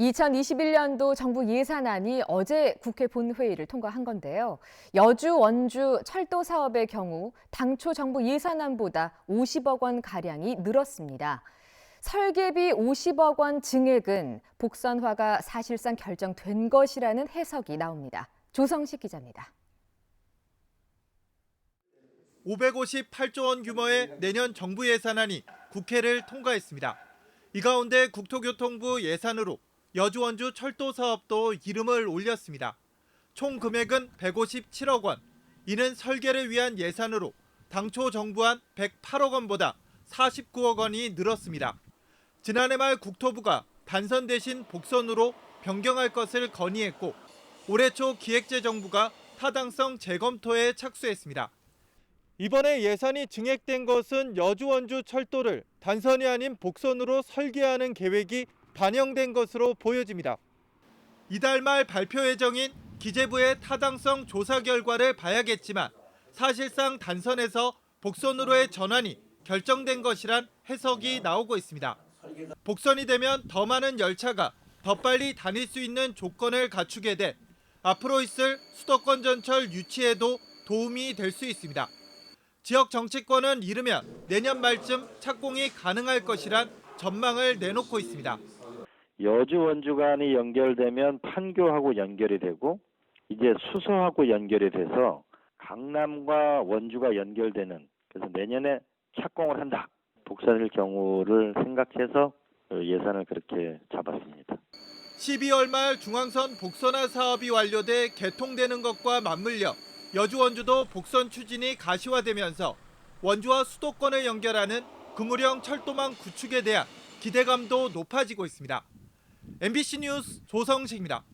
2021년도 정부 예산안이 어제 국회 본회의를 통과한 건데요. 여주, 원주 철도 사업의 경우 당초 정부 예산안보다 50억 원 가량이 늘었습니다. 설계비 50억 원 증액은 복선화가 사실상 결정된 것이라는 해석이 나옵니다. 조성식 기자입니다. 558조 원 규모의 내년 정부 예산안이 국회를 통과했습니다. 이 가운데 국토교통부 예산으로 여주 원주 철도 사업도 이름을 올렸습니다. 총 금액은 157억 원. 이는 설계를 위한 예산으로 당초 정부안 108억 원보다 49억 원이 늘었습니다. 지난해 말 국토부가 단선 대신 복선으로 변경할 것을 건의했고 올해 초 기획재정부가 타당성 재검토에 착수했습니다. 이번에 예산이 증액된 것은 여주 원주 철도를 단선이 아닌 복선으로 설계하는 계획이 반영된 것으로 보여집니다. 이달 말 발표 예정인 기재부의 타당성 조사 결과를 봐야겠지만 사실상 단선에서 복선으로의 전환이 결정된 것이란 해석이 나오고 있습니다. 복선이 되면 더 많은 열차가 더 빨리 다닐 수 있는 조건을 갖추게 돼 앞으로 있을 수도권 전철 유치에도 도움이 될 수 있습니다. 지역 정치권은 이르면 내년 말쯤 착공이 가능할 것이란 전망을 내놓고 있습니다. 여주 원주 간이 연결되면 판교하고 연결이 되고 이제 수서하고 연결이 돼서 강남과 원주가 연결되는 그래서 내년에 착공을 한다. 복선일 경우를 생각해서 예산을 그렇게 잡았습니다. 12월 말 중앙선 복선화 사업이 완료돼 개통되는 것과 맞물려 여주 원주도 복선 추진이 가시화되면서 원주와 수도권을 연결하는 그물형 철도망 구축에 대한 기대감도 높아지고 있습니다. MBC 뉴스 조성식입니다.